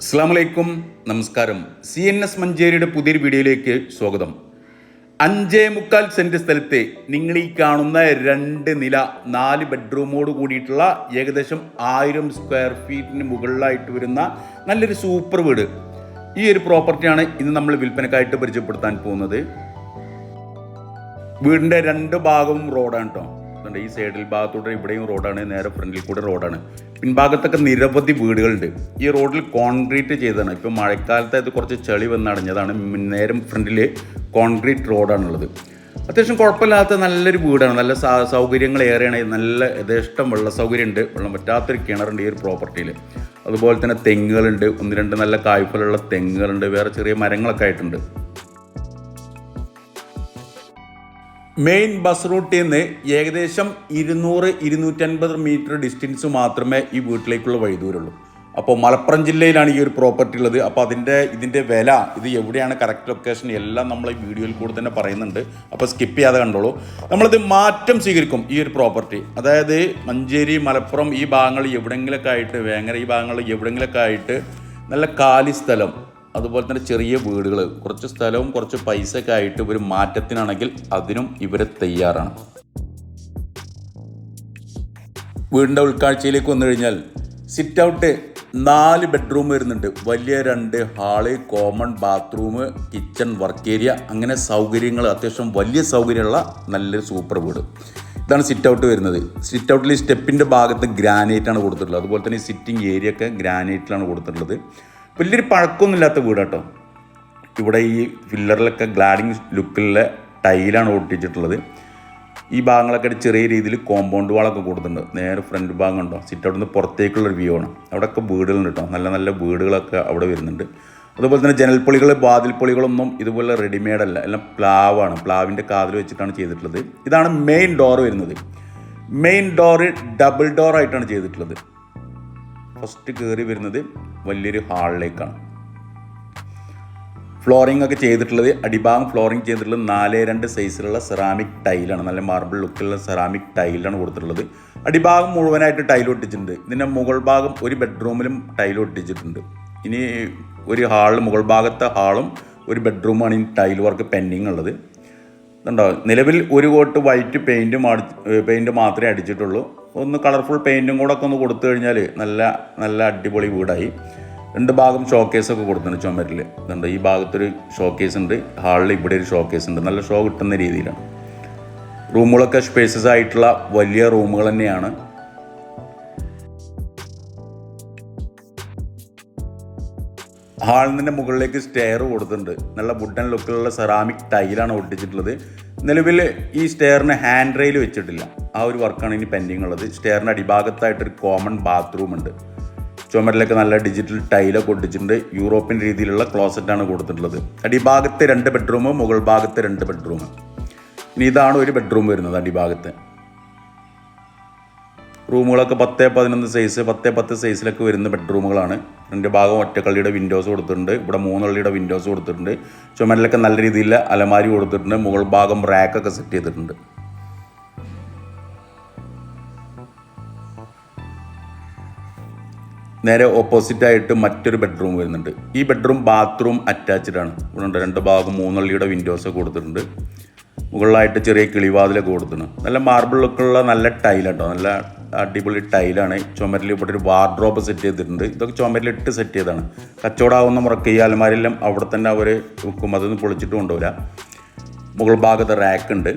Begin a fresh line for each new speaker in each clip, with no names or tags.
അസ്സാം വലൈക്കും നമസ്കാരം. സി എൻ എസ് മഞ്ചേരിയുടെ പുതിയൊരു വീഡിയോയിലേക്ക് സ്വാഗതം. അഞ്ചേ മുക്കാൽ സെന്റ് സ്ഥലത്തെ നിങ്ങൾ ഈ കാണുന്ന രണ്ട് നില നാല് ബെഡ്റൂമോട് കൂടിയിട്ടുള്ള ഏകദേശം ആയിരം സ്ക്വയർ ഫീറ്റിന് മുകളിലായിട്ട് വരുന്ന നല്ലൊരു സൂപ്പർ വീട്. ഈ ഒരു പ്രോപ്പർട്ടിയാണ് ഇന്ന് നമ്മൾ വിൽപ്പനക്കായിട്ട് പരിചയപ്പെടുത്താൻ പോകുന്നത്. വീടിന്റെ രണ്ട് ഭാഗവും റോഡാണ് കേട്ടോ ഈ സൈഡിൽ ഭാഗത്തൂടെ ഇവിടെയും റോഡാണ് നേരെ ഫ്രണ്ടിൽ കൂടെ റോഡാണ്. പിൻഭാഗത്തൊക്കെ നിരവധി വീടുകളുണ്ട്. ഈ റോഡിൽ കോൺക്രീറ്റ് ചെയ്തതാണ്. ഇപ്പോൾ മഴക്കാലത്ത് അത് കുറച്ച് ചെളി വന്നടഞ്ഞതാണ് നേരം ഫ്രണ്ടിൽ കോൺക്രീറ്റ് റോഡാണുള്ളത്. അത്യാവശ്യം കുഴപ്പമില്ലാത്ത നല്ലൊരു വീടാണ്. നല്ല സൗകര്യങ്ങൾ ഏറെയാണ്. നല്ല യഥേഷ്ടം വെള്ള സൗകര്യമുണ്ട്. വെള്ളം പറ്റാത്തൊരു കിണറുണ്ട് ഈ ഒരു പ്രോപ്പർട്ടിയിൽ അതുപോലെ തന്നെ തെങ്ങുകളുണ്ട്. ഒന്ന് രണ്ട് നല്ല കായ്ഫലുള്ള തെങ്ങുകളുണ്ട്. വേറെ ചെറിയ മരങ്ങളൊക്കെ ആയിട്ടുണ്ട്. മെയിൻ ബസ് റൂട്ടിൽ നിന്ന് ഏകദേശം ഇരുന്നൂറ് ഇരുന്നൂറ്റൻപത് മീറ്റർ ഡിസ്റ്റൻസ് മാത്രമേ ഈ വീട്ടിലേക്കുള്ള വഴിദൂരമുള്ളൂ അപ്പോൾ മലപ്പുറം ജില്ലയിലാണ് ഈ ഒരു പ്രോപ്പർട്ടി ഉള്ളത്. അപ്പോൾ അതിന്റെ ഇതിന്റെ വില ഇത് എവിടെയാണ് കറക്റ്റ് ലൊക്കേഷൻ എല്ലാം നമ്മൾ ഈ വീഡിയോയിൽ കൂടെ തന്നെ പറയുന്നുണ്ട്. അപ്പോൾ സ്കിപ്പ് ചെയ്യാതെ കണ്ടോളൂ. നമ്മളിത് മാറ്റം സ്വീകരിക്കും ഈ ഒരു പ്രോപ്പർട്ടി അതായത് മഞ്ചേരി മലപ്പുറം ഈ ഭാഗങ്ങൾ എവിടെയെങ്കിലൊക്കെ ആയിട്ട് വേങ്ങര ഈ ഭാഗങ്ങൾ എവിടെയെങ്കിലൊക്കെ ആയിട്ട് നല്ല കാലി സ്ഥലം അതുപോലെ തന്നെ ചെറിയ വീടുകൾ കുറച്ച് സ്ഥലവും കുറച്ച് പൈസയൊക്കെ ആയിട്ട് ഒരു മാറ്റത്തിനാണെങ്കിൽ അതിനും ഇവർ തയ്യാറാണ്. വീടിന്റെ ഉൾക്കാഴ്ചയിലേക്ക് വന്നു കഴിഞ്ഞാൽ സിറ്റ് ഔട്ട് നാല് ബെഡ്റൂം വരുന്നുണ്ട്. വലിയ രണ്ട് hall common bathroom kitchen work area അങ്ങനെ സൗകര്യങ്ങൾ അത്യാവശ്യം വലിയ സൗകര്യമുള്ള നല്ലൊരു സൂപ്പർ വീട്. ഇതാണ് സിറ്റ് ഔട്ട് വരുന്നത്. സിറ്റ് ഔട്ടിൽ സ്റ്റെപ്പിന്റെ ഭാഗത്ത് ഗ്രാനൈറ്റാണ് കൊടുത്തിട്ടുള്ളത്. അതുപോലെ തന്നെ സിറ്റിംഗ് ഏരിയ ഒക്കെ ഗ്രാനൈറ്റിലാണ് കൊടുത്തിട്ടുള്ളത്. വലിയൊരു പഴക്കമൊന്നുമില്ലാത്ത വീടാട്ടോ. ഇവിടെ ഈ ഫില്ലറിലൊക്കെ ഗ്ലാഡിങ് ലുക്കിലുള്ള ടൈലാണ് ഒട്ടിച്ചിട്ടുള്ളത്. ഈ ഭാഗങ്ങളൊക്കെ ചെറിയ രീതിയിൽ കോമ്പൗണ്ട് വാളൊക്കെ കൊടുത്തിട്ടുണ്ട്. നേരെ ഫ്രണ്ട് ഭാഗം ഉണ്ടോ സിറ്റ് അവിടെ നിന്ന് പുറത്തേക്കുള്ള ഒരു വ്യൂ ആണ്. അവിടെയൊക്കെ വീടുകളുണ്ട് കേട്ടോ നല്ല നല്ല വീടുകളൊക്കെ അവിടെ വരുന്നുണ്ട്. അതുപോലെ തന്നെ ജനൽപ്പൊളികൾ വാതിൽപ്പൊളികളൊന്നും ഇതുപോലെ റെഡിമെയ്ഡ് അല്ല. എല്ലാം പ്ലാവാണ്. പ്ലാവിന്റെ കാതിൽ വെച്ചിട്ടാണ് ചെയ്തിട്ടുള്ളത്. ഇതാണ് മെയിൻ ഡോർ വരുന്നത്. മെയിൻ ഡോറ് ഡബിൾ ഡോർ ആയിട്ടാണ് ചെയ്തിട്ടുള്ളത്. ഫസ്റ്റ് കയറി വരുന്നത് വലിയൊരു ഹാളിലേക്കാണ്. ഫ്ലോറിംഗ് ഒക്കെ ചെയ്തിട്ടുള്ളത് അടിഭാഗം ഫ്ലോറിംഗ് ചെയ്തിട്ടുള്ളത് നാല് രണ്ട് സൈസിലുള്ള സെറാമിക് ടൈലാണ് നല്ല മാർബിൾ ലുക്കിലുള്ള സെറാമിക് ടൈലാണ് കൊടുത്തിട്ടുള്ളത്. അടിഭാഗം മുഴുവനായിട്ട് ടൈൽ ഒട്ടിച്ചിട്ടുണ്ട്. ഇതിന്റെ മുകൾ ഭാഗം ഒരു ബെഡ്റൂമിലും ടൈൽ ഒട്ടിച്ചിട്ടുണ്ട്. ഇനി ഒരു ഹാളിൽ മുകൾ ഭാഗത്തെ ഹാളും ഒരു ബെഡ്റൂമാണ് ഈ ടൈൽ വർക്ക് പെൻഡിങ് ഉള്ളത്. ഇതുണ്ടോ നിലവിൽ ഒരു കോട്ട് വൈറ്റ് പെയിന്റും അടി പെയിന്റ് മാത്രമേ അടിച്ചിട്ടുള്ളൂ. ഒന്ന് കളർഫുൾ പെയിന്റും കൂടെ ഒക്കെ ഒന്ന് കൊടുത്തു കഴിഞ്ഞാൽ നല്ല നല്ല അടിപൊളി വീടായി. രണ്ട് ഭാഗം ഷോക്കേസ് ഒക്കെ കൊടുത്തിട്ടുണ്ട് ചുമരിൽ ഇതുണ്ട് ഈ ഭാഗത്തൊരു ഷോക്കേസ് ഉണ്ട് ഹാളിൽ ഇവിടെ ഒരു ഷോക്കേസ് ഉണ്ട്. നല്ല ഷോ കിട്ടുന്ന രീതിയിലാണ്. റൂമുകളൊക്കെ സ്പേസസ് ആയിട്ടുള്ള വലിയ റൂമുകൾ തന്നെയാണ്. നിന്ന് മുകളിലേക്ക് സ്റ്റെയർ കൊടുത്തിട്ടുണ്ട്. നല്ല വുഡൻ ലുക്കിലുള്ള സെറാമിക് ടൈലാണ് ഒട്ടിച്ചിട്ടുള്ളത്. നിലവിൽ ഈ സ്റ്റെയറിന് ഹാൻഡ് റെയിൽ വെച്ചിട്ടില്ല. ആ ഒരു വർക്കാണ് ഇനി പെൻഡിങ് ഉള്ളത്. സ്റ്റെയറിന്റെ അടിഭാഗത്തായിട്ടൊരു കോമൺ ബാത്റൂം ഉണ്ട്. ചുമരിലൊക്കെ നല്ല ഡിജിറ്റൽ ടൈലൊക്കെ ഒട്ടിച്ചിട്ടുണ്ട്. യൂറോപ്യൻ രീതിയിലുള്ള ക്ലോസറ്റാണ് കൊടുത്തിട്ടുള്ളത്. അടിഭാഗത്ത് രണ്ട് ബെഡ്റൂം മുകൾ ഭാഗത്ത് രണ്ട് ബെഡ്റൂം ഇനി ഇതാണ് ഒരു ബെഡ്റൂം വരുന്നത് അടിഭാഗത്ത്. റൂമുകളൊക്കെ പത്ത് പതിനൊന്ന് സൈസ് പത്ത് പത്ത് സൈസിലൊക്കെ വരുന്ന ബെഡ്റൂമുകളാണ് രണ്ട് ഭാഗം ഒറ്റക്കള്ളിയുടെ വിൻഡോസ് കൊടുത്തിട്ടുണ്ട്. ഇവിടെ മൂന്നുള്ളിയുടെ വിൻഡോസ് കൊടുത്തിട്ടുണ്ട്. ചുമരിലൊക്കെ നല്ല രീതിയിൽ അലമാരി കൊടുത്തിട്ടുണ്ട്. മുകൾ ഭാഗം റാക്കൊക്കെ സെറ്റ് ചെയ്തിട്ടുണ്ട്. നേരെ ഓപ്പോസിറ്റായിട്ട് മറ്റൊരു ബെഡ്റൂം വരുന്നുണ്ട്. ഈ ബെഡ്റൂം ബാത്റൂം അറ്റാച്ച്ഡ് ആണ്. ഇവിടെ രണ്ട് ഭാഗം മൂന്നുള്ളിയുടെ വിൻഡോസ് കൊടുത്തിട്ടുണ്ട്. മുകളിലായിട്ട് ചെറിയ കിളിവാതിലൊക്കെ കൊടുത്തിട്ടുണ്ട്. നല്ല മാർബിളൊക്കെ ഉള്ള നല്ല ടൈലാട്ടോ നല്ല അടിപൊളി ടൈലാണ്. ചുമരിൽ ഇവിടെ ഒരു വാർഡ്രോബ് സെറ്റ് ചെയ്തിട്ടുണ്ട്. ഇതൊക്കെ ചുമരിലിട്ട് സെറ്റ് ചെയ്തതാണ്. കച്ചവടമാവുന്ന മുറക്ക് ഈ അലമാരെല്ലാം അവിടെ തന്നെ അവർ വെക്കും. അതൊന്നും പൊളിച്ചിട്ട് കൊണ്ടുവരാം. മുകൾ ഭാഗത്ത് റാക്ക് ഉണ്ട്.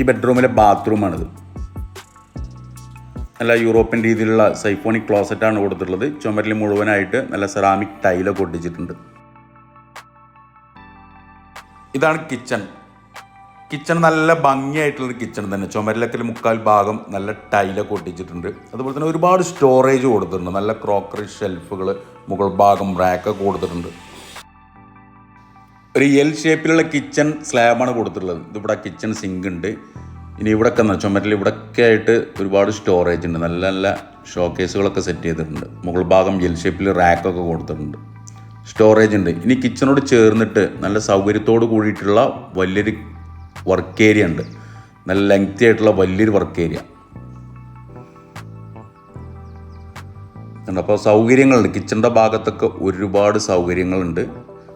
ഈ ബെഡ്റൂമിലെ ബാത്റൂമാണിത് നല്ല യൂറോപ്യൻ രീതിയിലുള്ള സൈഫോണിക് ക്ലോസറ്റാണ് കൊടുത്തിട്ടുള്ളത്. ചുമരിൽ മുഴുവനായിട്ട് നല്ല സെറാമിക് ടൈലൊക്കെ ഒട്ടിച്ചിട്ടുണ്ട്. ഇതാണ് കിച്ചൺ കിച്ചൺ നല്ല ഭംഗിയായിട്ടുള്ളൊരു കിച്ചൺ തന്നെ. ചുമരിലൊക്കെ മുക്കാൽ ഭാഗം നല്ല ടൈലൊക്കെ ഒട്ടിച്ചിട്ടുണ്ട്. അതുപോലെ തന്നെ ഒരുപാട് സ്റ്റോറേജ് കൊടുത്തിട്ടുണ്ട്. നല്ല ക്രോക്കറി ഷെൽഫുകൾ മുകൾ ഭാഗം റാക്കൊക്കെ കൊടുത്തിട്ടുണ്ട്. ഒരു എൽ ഷേപ്പിലുള്ള കിച്ചൺ സ്ലാബാണ് കൊടുത്തിട്ടുള്ളത്. ഇതിവിടെ കിച്ചൺ സിങ്ക് ഉണ്ട്. ഇനി ഇവിടെ ഒക്കെ ചുമരിൽ ഇവിടൊക്കെ ആയിട്ട് ഒരുപാട് സ്റ്റോറേജ് ഉണ്ട്. നല്ല നല്ല ഷോക്കേസുകളൊക്കെ സെറ്റ് ചെയ്തിട്ടുണ്ട്. മുകൾ ഭാഗം എൽ ഷേപ്പിൽ റാക്കൊക്കെ കൊടുത്തിട്ടുണ്ട്. സ്റ്റോറേജ് ഉണ്ട്. ഇനി കിച്ചണോട് ചേർന്നിട്ട് നല്ല സൗകര്യത്തോട് കൂടിയിട്ടുള്ള വലിയൊരു വർക്ക് ഏരിയ ഉണ്ട്. നല്ല ലെങ്തി ആയിട്ടുള്ള വലിയൊരു വർക്ക് ഏരിയ അപ്പോൾ സൗകര്യങ്ങളുണ്ട്. കിച്ചണിന്റെ ഭാഗത്തൊക്കെ ഒരുപാട് സൗകര്യങ്ങളുണ്ട്.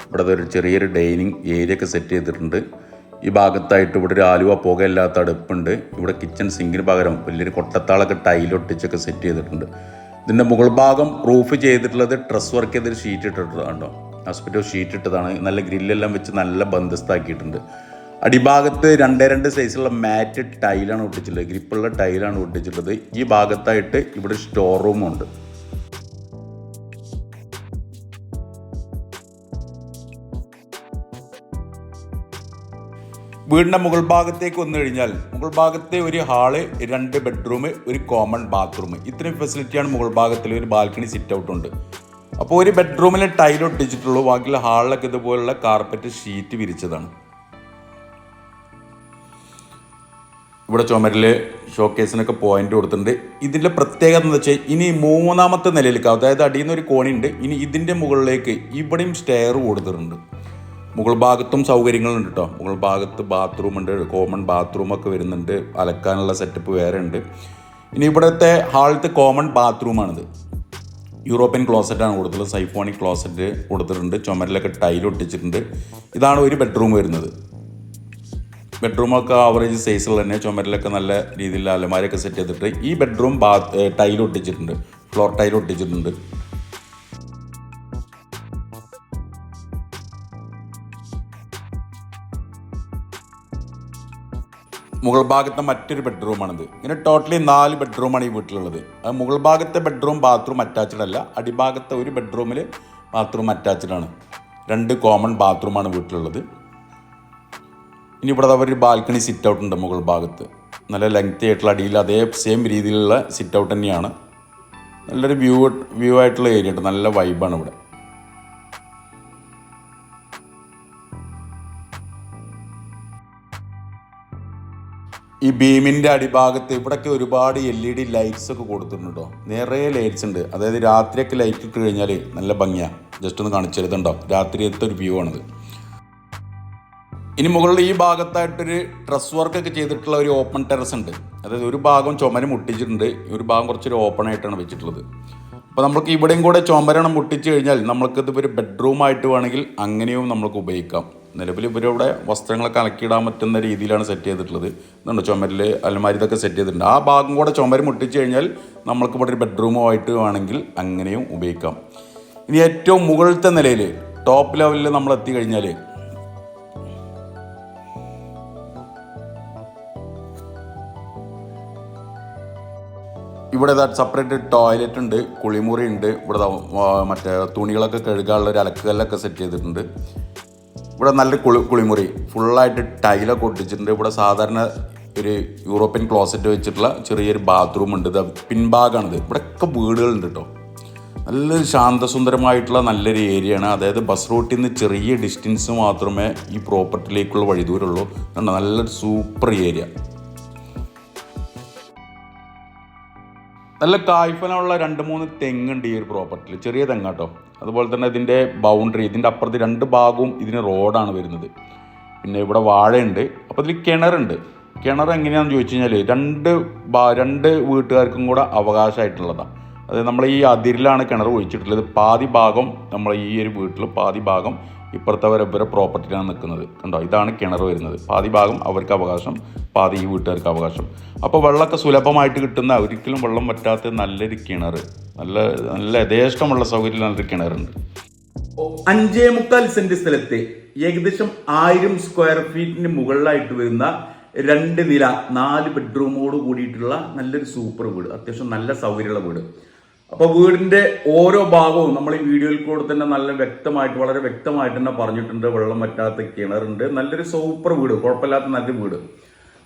ഇവിടെ ഒരു ചെറിയൊരു ഡൈനിങ് ഏരിയ ഒക്കെ സെറ്റ് ചെയ്തിട്ടുണ്ട്. ഈ ഭാഗത്തായിട്ട് ഇവിടെ ഒരു ആലുവ പുകയില്ലാത്ത അടുപ്പുണ്ട്. ഇവിടെ കിച്ചൺ സിങ്കിന് പകരം വലിയൊരു കൊട്ടത്താളൊക്കെ ടൈലൊട്ടിച്ചൊക്കെ സെറ്റ് ചെയ്തിട്ടുണ്ട്. ഇതിന്റെ മുകൾ ഭാഗം റൂഫ് ചെയ്തിട്ടുള്ളത് ട്രസ് വർക്ക് ചെയ്തൊരു ഷീറ്റ് ഇട്ടിട്ടുണ്ടോ ഹോസ്പിറ്റൽ ഷീറ്റ് ഇട്ടതാണ്. നല്ല ഗ്രില്ലെല്ലാം വെച്ച് നല്ല ബന്ധസ്ഥാക്കിയിട്ടുണ്ട് അടിഭാഗത്ത് രണ്ടേ രണ്ട് സൈസുള്ള മാറ്റ് ടൈലാണ് ഒട്ടിച്ചിട്ടുള്ളത്. ഗ്രിപ്പുള്ള ടൈലാണ് ഒട്ടിച്ചിട്ടുള്ളത്. ഈ ഭാഗത്തായിട്ട് ഇവിടെ സ്റ്റോർ റൂമുണ്ട് വീടിന്റെ മുകൾ ഭാഗത്തേക്ക് വന്നു കഴിഞ്ഞാൽ മുകൾ ഭാഗത്തെ ഒരു ഹാൾ രണ്ട് ബെഡ്റൂം ഒരു കോമൺ ബാത്റൂം ഇത്രയും ഫെസിലിറ്റിയാണ് മുകൾ ഭാഗത്തിൽ ഒരു ബാൽക്കണി സിറ്റ് ഔട്ട് ഉണ്ട്. അപ്പോൾ ഒരു ബെഡ്റൂമിലെ ടൈൽ ഒട്ടിച്ചിട്ടുള്ളൂ. ബാക്കിയുള്ള ഹാളിലൊക്കെ ഇതുപോലുള്ള കാർപ്പറ്റ് ഷീറ്റ് വിരിച്ചതാണ്. ഇവിടെ ചുമരിൽ ഷോക്കേസിനൊക്കെ പോയിന്റ് കൊടുത്തിട്ടുണ്ട്. ഇതിന്റെ പ്രത്യേകത എന്ന് വെച്ചാൽ ഇനി മൂന്നാമത്തെ നിലയിലേക്ക് അതായത് അടിയിൽ നിന്ന് ഒരു കോണിയുണ്ട് ഇനി ഇതിന്റെ മുകളിലേക്ക് ഇവിടെയും സ്റ്റെയർ കൊടുത്തിട്ടുണ്ട്. മുകൾ ഭാഗത്തും സൗകര്യങ്ങളുണ്ട് കേട്ടോ മുകൾ ഭാഗത്ത് ബാത്റൂം ഉണ്ട് കോമൺ ബാത്റൂം ഒക്കെ വരുന്നുണ്ട് അലക്കാനുള്ള സെറ്റപ്പ് വേറെ ഉണ്ട്. ഇനി ഇവിടുത്തെ ഹാളത്തെ കോമൺ ബാത്റൂമാണിത് യൂറോപ്യൻ ക്ലോസറ്റാണ് കൊടുത്തത് സൈഫോണിക് ക്ലോസറ്റ് കൊടുത്തിട്ടുണ്ട് ചുമരിലൊക്കെ ടൈൽ ഒട്ടിച്ചിട്ടുണ്ട്. ഇതാണ് ഒരു ബെഡ്റൂം വരുന്നത്. ബെഡ്റൂമൊക്കെ ആവറേജ് സൈസുള്ള തന്നെ ചുമരിലൊക്കെ നല്ല രീതിയിൽ അലമാരയൊക്കെ സെറ്റ് ചെയ്തിട്ട് ഈ ബെഡ്റൂം ബാത്ത് ടൈൽ ഒട്ടിച്ചിട്ടുണ്ട്. ഫ്ലോർ ടൈൽ ഒട്ടിച്ചിട്ടുണ്ട്. മുകൾ ഭാഗത്തെ മറ്റൊരു ബെഡ്റൂമാണിത് ഇങ്ങനെ ടോട്ടലി നാല് ബെഡ്റൂമാണ് ഈ വീട്ടിലുള്ളത്. അത് മുകൾ ഭാഗത്തെ ബെഡ്റൂം ബാത്റൂം അറ്റാച്ച്ഡ് അല്ല അടിഭാഗത്തെ ഒരു ബെഡ്റൂമിൽ ബാത്റൂം അറ്റാച്ച്ഡ് ആണ്. രണ്ട് കോമൺ ബാത്റൂമാണ് വീട്ടിലുള്ളത്. ഇനി ഇവിടെ അവർ ബാൽക്കണി സിറ്റ് ഔട്ട് ഉണ്ട് മുകൾ ഭാഗത്ത്. നല്ല ലെങ്തി ആയിട്ടുള്ള അടിയിൽ അതേ സെയിം രീതിയിലുള്ള സിറ്റ് ഔട്ട് തന്നെയാണ്. നല്ലൊരു വ്യൂ വ്യൂ ആയിട്ടുള്ള ഏരിയ ഉണ്ട്. നല്ല വൈബാണ് ഇവിടെ. ഈ ബീമിന്റെ അടിഭാഗത്ത് ഇവിടെയൊക്കെ ഒരുപാട് എൽ ഇ ഡി ലൈറ്റ്സ് ഒക്കെ കൊടുത്തിട്ടുണ്ട് കേട്ടോ നിറയെ ലൈറ്റ്സ് ഉണ്ട്. അതായത് രാത്രിയൊക്കെ ലൈറ്റ് ഇട്ട് കഴിഞ്ഞാൽ നല്ല ഭംഗിയാണ് ജസ്റ്റ് ഒന്ന് കാണിച്ചെടുത്തുണ്ടോ രാത്രിയത്തെ ഒരു വ്യൂ ആണിത്. ഇനി മുകളിൽ ഈ ഭാഗത്തായിട്ടൊരു ഡ്രസ് വർക്കൊക്കെ ചെയ്തിട്ടുള്ള ഒരു ഓപ്പൺ ടെറസ് ഉണ്ട്. അതായത് ഒരു ഭാഗം ചുമര് മുട്ടിച്ചിട്ടുണ്ട്. ഒരു ഭാഗം കുറച്ചൊരു ഓപ്പൺ ആയിട്ടാണ് വെച്ചിട്ടുള്ളത്. അപ്പോൾ നമുക്ക് ഇവിടെയും കൂടെ ചുമരണം മുട്ടിച്ച് കഴിഞ്ഞാൽ നമ്മൾക്കിത് ഒരു ബെഡ്റൂം ആയിട്ട് വേണമെങ്കിൽ അങ്ങനെയും നമ്മൾക്ക് ഉപയോഗിക്കാം. നിലവിൽ ഇവരവിടെ വസ്ത്രങ്ങളൊക്കെ അലക്കിയിടാൻ പറ്റുന്ന രീതിയിലാണ് സെറ്റ് ചെയ്തിട്ടുള്ളത്. എന്നുണ്ട് ചുമരിൽ അലമാരി ഇതൊക്കെ സെറ്റ് ചെയ്തിട്ടുണ്ട്. ആ ഭാഗം കൂടെ ചുമര് മുട്ടിച്ച് കഴിഞ്ഞാൽ നമ്മൾക്ക് ഇവിടെ ഒരു ബെഡ്റൂമായിട്ട് വേണമെങ്കിൽ അങ്ങനെയും ഉപയോഗിക്കാം. ഇനി ഏറ്റവും മുകളിലത്തെ നിലയിൽ ടോപ്പ് ലെവലിൽ നമ്മൾ എത്തി ഇവിടെ സെപ്പറേറ്റ് ടോയ്ലറ്റ് ഉണ്ട് കുളിമുറി ഉണ്ട് ഇവിടെ മറ്റേ തുണികളൊക്കെ കഴുകാനുള്ള ഒരു അലക്കുകല്ലൊക്കെ സെറ്റ് ചെയ്തിട്ടുണ്ട്. ഇവിടെ നല്ല കുളി കുളിമുറി ഫുള്ളായിട്ട് ടൈലൊക്കെ ഒട്ടിച്ചിട്ടുണ്ട്. ഇവിടെ സാധാരണ ഒരു യൂറോപ്യൻ ക്ലോസറ്റ് വെച്ചിട്ടുള്ള ചെറിയൊരു ബാത്റൂം ഉണ്ട്. ഇത് പിൻഭാഗമാണിത് ഇവിടെയൊക്കെ വീടുകളുണ്ട് കേട്ടോ. നല്ല ശാന്തസുന്ദരമായിട്ടുള്ള നല്ലൊരു ഏരിയയാണ് അതായത് ബസ് റൂട്ടിൽ നിന്ന് ചെറിയ ഡിസ്റ്റൻസ് മാത്രമേ ഈ പ്രോപ്പർട്ടിയിലേക്കുള്ള വഴിദൂരമുള്ളൂ. കണ്ടോ? നല്ലൊരു സൂപ്പർ ഏരിയ നല്ല കായ്ഫലമുള്ള രണ്ട് മൂന്ന് തെങ്ങുണ്ട് ഈ ഒരു പ്രോപ്പർട്ടിയിൽ ചെറിയ തെങ്ങാട്ടോ. അതുപോലെ തന്നെ ഇതിന്റെ ബൗണ്ടറി ഇതിന്റെ അപ്പുറത്ത് രണ്ട് ഭാഗവും ഇതിന് റോഡാണ് വരുന്നത്. പിന്നെ ഇവിടെ വാഴയുണ്ട് അപ്പോൾ ഇതിൽ കിണറുണ്ട്. കിണർ എങ്ങനെയാണെന്ന് ചോദിച്ചു കഴിഞ്ഞാൽ രണ്ട് രണ്ട് വീട്ടുകാർക്കും കൂടെ അവകാശമായിട്ടുള്ളതാണ് അതായത് നമ്മൾ ഈ അതിരിലാണ് കിണർ ഒഴിച്ചിട്ടുള്ളത്. പാതി ഭാഗം നമ്മൾ ഈ ഒരു വീട്ടിൽ പാതി ഭാഗം ഇപ്പുറത്തെ വരെ ഇവരെ പ്രോപ്പർട്ടിയിലാണ് നിൽക്കുന്നത്. കണ്ടോ? ഇതാണ് കിണർ വരുന്നത്. പാതി ഭാഗം അവർക്ക് അവകാശം പാതി ഈ വീട്ടുകാർക്ക് അവകാശം. അപ്പോൾ വെള്ളമൊക്കെ സുലഭമായിട്ട് കിട്ടുന്ന ഒരിക്കലും വെള്ളം പറ്റാത്ത നല്ലൊരു കിണർ. നല്ല നല്ല യഥേഷ്ടമുള്ള സൗകര്യം നല്ലൊരു കിണറുണ്ട്. അഞ്ചേ മുക്കാൽ സെന്റ് സ്ഥലത്തെ ഏകദേശം ആയിരം സ്ക്വയർ ഫീറ്റിന് മുകളിലായിട്ട് വരുന്ന രണ്ട് നില നാല് ബെഡ്റൂമോട് കൂടിയിട്ടുള്ള നല്ലൊരു സൂപ്പർ വീട്. അത്യാവശ്യം നല്ല സൗകര്യമുള്ള വീട്. അപ്പോൾ വീടിന്റെ ഓരോ ഭാഗവും നമ്മൾ ഈ വീഡിയോയിൽ കൂടെ തന്നെ നല്ല വ്യക്തമായിട്ട് വളരെ വ്യക്തമായിട്ട് തന്നെ പറഞ്ഞിട്ടുണ്ട്. വെള്ളം പറ്റാത്ത കിണറുണ്ട്. നല്ലൊരു സൂപ്പർ വീട് കുഴപ്പമില്ലാത്ത നല്ല വീട്.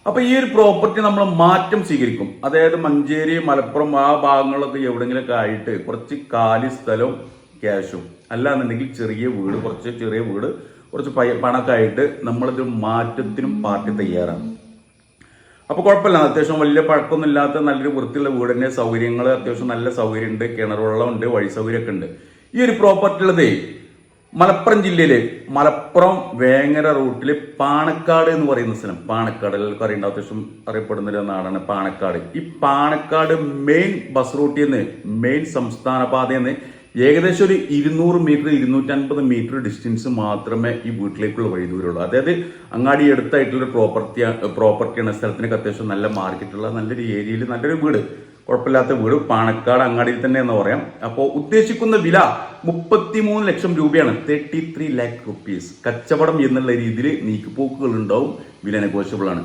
അപ്പോൾ ഈ ഒരു പ്രോപ്പർട്ടി നമ്മൾ മാറ്റം സ്വീകരിക്കും. അതായത് മഞ്ചേരി മലപ്പുറം ആ ഭാഗങ്ങളൊക്കെ എവിടെങ്കിലൊക്കെ ആയിട്ട് കുറച്ച് കാലി സ്ഥലവും ക്യാഷും. അല്ലാന്നുണ്ടെങ്കിൽ ചെറിയ വീട് കുറച്ച് ചെറിയ വീട് കുറച്ച് പണക്കായിട്ട് നമ്മളിത് മാറ്റത്തിനും പാർട്ടി തയ്യാറാണ്. അപ്പോൾ കുഴപ്പമില്ല. അത്യാവശ്യം വലിയ പഴക്കമൊന്നും ഇല്ലാത്ത നല്ലൊരു വൃത്തിയുള്ള വീട് തന്നെ സൗകര്യങ്ങൾ അത്യാവശ്യം നല്ല സൗകര്യമുണ്ട് കിണർ വെള്ളമുണ്ട് വഴി സൗകര്യമൊക്കെ ഉണ്ട് ഈ ഒരു പ്രോപ്പർട്ടി ഉള്ളതേ മലപ്പുറം ജില്ലയിലെ മലപ്പുറം വേങ്ങര റൂട്ടിൽ പാണക്കാട് എന്ന് പറയുന്ന സ്ഥലം. പാണക്കാട് എല്ലാവർക്കും അറിയേണ്ട അത്യാവശ്യം അറിയപ്പെടുന്ന ഒരു നാടാണ് പാണക്കാട്. ഈ പാണക്കാട് മെയിൻ ബസ് റൂട്ടിൽ നിന്ന് മെയിൻ സംസ്ഥാന പാതയിൽ നിന്ന് ഏകദേശം ഒരു ഇരുന്നൂറ് മീറ്റർ ഇരുന്നൂറ്റൻപത് മീറ്റർ ഡിസ്റ്റൻസ് മാത്രമേ ഈ വീട്ടിലേക്കുള്ള വഴി ദൂരമുള്ളൂ. അതായത് അങ്ങാടി അടുത്തായിട്ടുള്ള പ്രോപ്പർട്ടി പ്രോപ്പർട്ടിയാണ് സ്ഥലത്തിനൊക്കെ അത്യാവശ്യം നല്ല മാർക്കറ്റുള്ള നല്ലൊരു ഏരിയയിൽ നല്ലൊരു വീട്. കുഴപ്പമില്ലാത്ത വീട്. പാണക്കാട് അങ്ങാടിയിൽ തന്നെ എന്ന് പറയാം. അപ്പോൾ ഉദ്ദേശിക്കുന്ന വില മുപ്പത്തിമൂന്ന് ലക്ഷം രൂപയാണ്. തേർട്ടി ത്രീ ലാക്ക് റുപ്പീസ് കച്ചവടം എന്നുള്ള രീതിയിൽ നീക്കുപോക്കുകൾ ഉണ്ടാവും വില നെഗോഷ്യബിൾ ആണ്.